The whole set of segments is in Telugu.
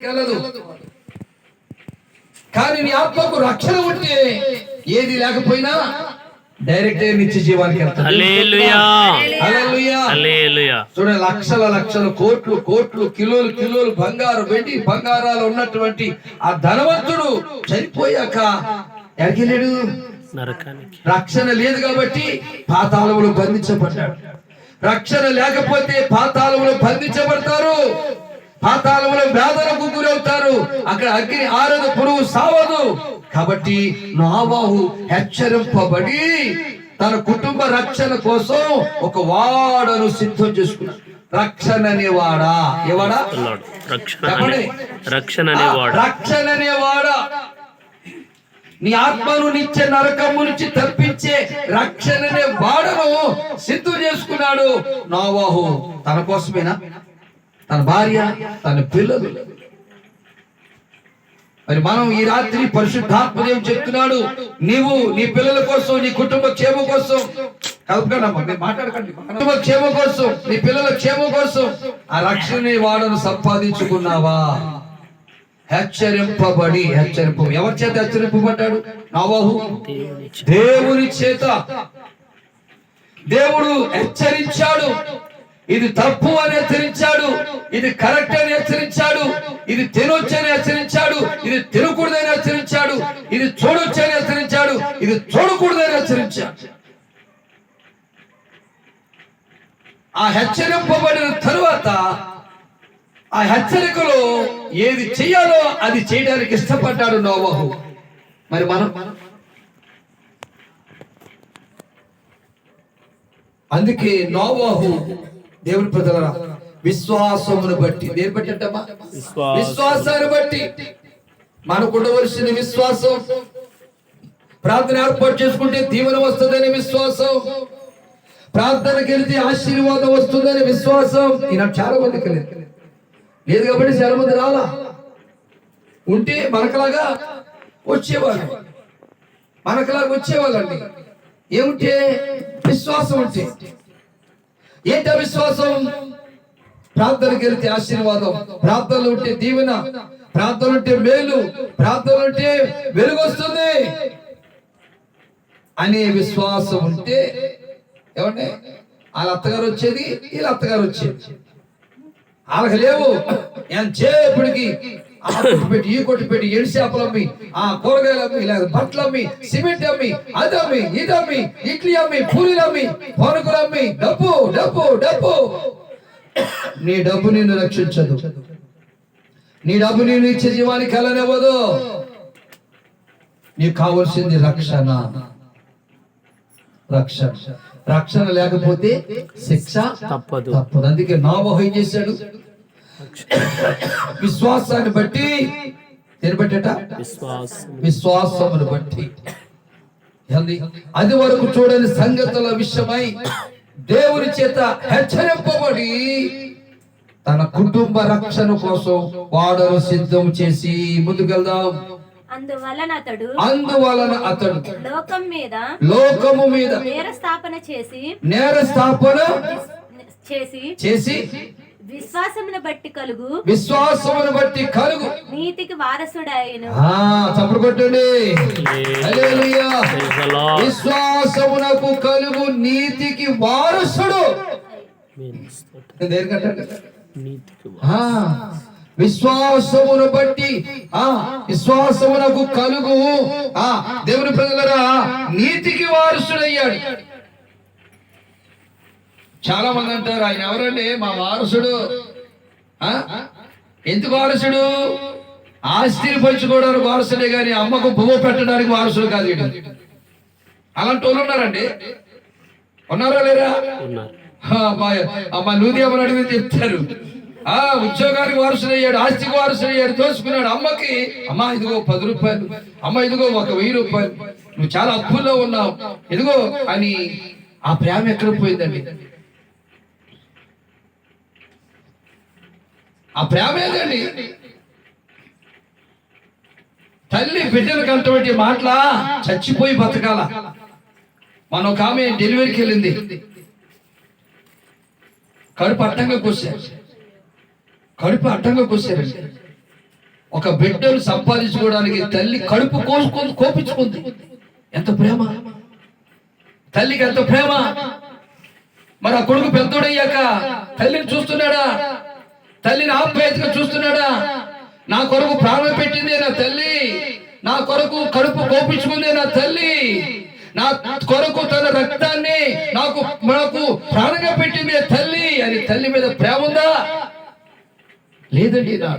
కలదు కానీ నీ ఆత్మకు రక్షణ ఉంటే ఏది లేకపోయినా డైరెక్ట్ నిత్య జీవానికి చూడండి లక్షల లక్షల కోట్లు కోట్లు కిలోలు కిలోలు బంగారు వెండి బంగారాలు ఉన్నటువంటి ఆ ధనవంతుడు చనిపోయాక నరకానికి. రక్షణ లేదు కాబట్టి పాతాళములు బంధించబడ్డాడు. రక్షణ లేకపోతే పాతాళములు బంధించబడతారు. పాతాళములో వేదనకు గురవుతారు. అక్కడ అగ్ని ఆరదు పురుగు సావదు. కాబట్టి నావాహు హెచ్చరింపబడి తన కుటుంబ రక్షణ కోసం ఒక వాడను సిద్ధం చేసుకున్నాడు. రక్షణ అనేవాడా రక్షణ చెప్పండి. అనే రక్షణ అనేవాడు రక్షణ అనేవాడా నీ ఆత్మను నిత్య నరకము నుంచి తప్పించే రక్షణనే వాడను సిద్ధం చేసుకున్నాడు నావాహు. తన కోసమేనా? తన భార్య తన పిల్లలు. మరి మనం ఈ రాత్రి పరిశుద్ధాత్మదేవం చెప్తున్నాడు నీవు నీ పిల్లల కోసం నీ కుటుంబ క్షేమం కోసం కలపకండి నేను మాట్లాడకండి. కుటుంబ క్షేమం కోసం నీ పిల్లల క్షేమం కోసం ఆ రక్షణ వాడను సంపాదించుకున్నావా? హెచ్చరింపబడి హెచ్చరింపు. ఎవరి చేత హెచ్చరింపబడ్డాడు? నవహు. దేవుని చేత. దేవుడు హెచ్చరించాడు. ఇది తప్పు అని హెచ్చరించాడు. ఇది కరెక్ట్ అని హెచ్చరించాడు ఇది తినొచ్చని హెచ్చరించాడు ఇది తినకూడదని హెచ్చరించాడు ఇది చూడొచ్చని హెచ్చరించాడు ఇది చూడకూడదని హెచ్చరించాడు. ఆ హెచ్చరింపబడిన తరువాత ఆ హెచ్చరికలో ఏది చేయాలో అది చేయడానికి ఇష్టపడ్డాడు నోవహు. మరి మనం? అందుకే నోవాహు దేవుని ప్రజల విశ్వాసమును బట్టి. దేని బట్టి అంటమ్మా? విశ్వాసం. విశ్వాసాన్ని బట్టి. మనకు ఉండవలసిన విశ్వాసం. ప్రార్థన ఏర్పాటు చేసుకుంటే దీవెన వస్తుందని విశ్వాసం. ప్రార్థనకి వెళ్తే ఆశీర్వాదం వస్తుందని విశ్వాసం. ఈయన చాలా మందికి లేదు లేదు కాబట్టి చాలా మంది రాలా. ఉంటే మనకలాగా వచ్చేవాళ్ళు. మనకలాగా వచ్చేవాళ్ళండి. ఏమిటే? విశ్వాసం ఉంటే. ఏంట విశ్వాసం? ప్రార్థనకి వెళ్తే ఆశీర్వాదం. ప్రార్థనలు ఉంటే దీవెన. ప్రార్థన ఉంటే మేలు. ప్రార్థన ఉంటే వెలుగు వస్తుంది అనే విశ్వాసం ఉంటే ఏమంటే వాళ్ళ అత్తగారు వచ్చేది వీళ్ళ అత్తగారు వచ్చేది. వాళ్ళకి లేవు. చేపటికి ఆ కొట్టు పెట్టి ఈ కొట్టు పెట్టి ఎడి చేపలు అమ్మి ఆ కూరగాయలు అమ్మి లేదా బట్టలు అమ్మి సిమెంట్ అమ్మి అది అమ్మి ఇది అమ్మి ఇడ్లీ అమ్మి పూరీలు అమ్మి పనుకులు అమ్మి డబ్బు డబ్బు డబ్బు. నీ డబ్బు నిన్ను రక్షించదు. నీ డబ్బు నేను ఇచ్చే జీవానికి కలనివ్వదు నీకు కావాల్సింది రక్షణ. రక్షణ. రక్షణ లేకపోతే శిక్ష తప్పదు. తప్పదు. అందుకే నావహు ఏం చేశాడు? విశ్వాసాన్ని బట్టి దేని బట్టట విశ్వాసం. విశ్వాసమును బట్టి? అది వరకు చూడని సంగతుల విషయమై దేవుని చేత హెచ్చరింపబడి తన కుటుంబ రక్షణ కోసం వాడను సిద్ధం చేసి ముందుకెళ్దాం. అందువలన అతడు అందువలన అతడు లోకం మీద లోకము మీద నేర స్థాపన చేసి నేర స్థాపన చేసి చేసి విశ్వాసమును బట్టి కలుగు. విశ్వాసమును బట్టి కలుగు. నీతికి వారసుడాయను ఆ చప్పుడు కొట్టండి. విశ్వాసమునకు కలుగు నీతికి వారసుడు. విశ్వాసమును బట్టి ఆ విశ్వాసమునకు కలుగు. ఆ దేవుని ప్రజలరా నీతికి వారసుడయ్యాడు. చాలా మంది అంటారు ఆయన ఎవరండి? మా వారసుడు. ఎందుకు వారసుడు? ఆస్తిని పంచుకోవడానికి వారసుడే గాని అమ్మకు పువ్వు పెట్టడానికి వారసుడు కాదు అలాంటి వాళ్ళు ఉన్నారండి? ఉన్నారా లేరా? అమ్మ నూది అమ్మని అడిగితే చెప్తారు. ఆ ఉద్యోగానికి వారసుడయ్యాడు ఆస్తికి వారసుడయ్యాడు దోసుకున్నాడు అమ్మకి అమ్మ ఇదిగో పది రూపాయలు. అమ్మ ఇదిగో ఒక వెయ్యి రూపాయలు. నువ్వు చాలా అప్పుల్లో ఉన్నావు. ఇదిగో అని ఆ ప్రేమ ఎక్కడ పోయిందండి? ఆ ప్రేమ ఏదండి తల్లి బిడ్డలకు అంటువంటి మాటల చచ్చిపోయి బతకాల. మన ఒక ఆమె డెలివరీకి వెళ్ళింది. కడుపు అడ్డంగా కోసారు కడుపు అడ్డంగా కోసారండి ఒక బిడ్డను సంపాదించుకోవడానికి తల్లి కడుపు కోసుకొని కోపించుకుంది. ఎంత ప్రేమ. తల్లికి ఎంత ప్రేమ. మరి ఆ కొడుకు పెద్దోడయ్యాక తల్లిని చూస్తున్నాడా? తల్లిని ఆప్యాయతగా చూస్తున్నాడా? నా కొరకు ప్రాణం పెట్టింది నా తల్లి. నా కొరకు కడుపు కోపించుకుంది నా తల్లి. నా కొరకు తన రక్తాన్ని నాకు నాకు ప్రాణంగా పెట్టింది తల్లి అని తల్లి మీద ప్రేమ ఉందా? లేదండి నా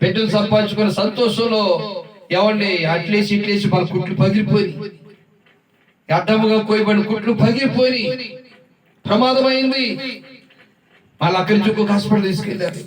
బిడ్డలు సంపాదించుకున్న సంతోషంలో ఎవండి అట్లేసి ఇట్లేసి వాళ్ళ కుట్లు పగిలిపోయి అడ్డముగా కోయబడిన కుట్లు పగిలిపోయి ప్రమాదమైంది. వాళ్ళు అక్కడి నుంచి ఇంకొక హాస్పిటల్ తీసుకెళ్ళారు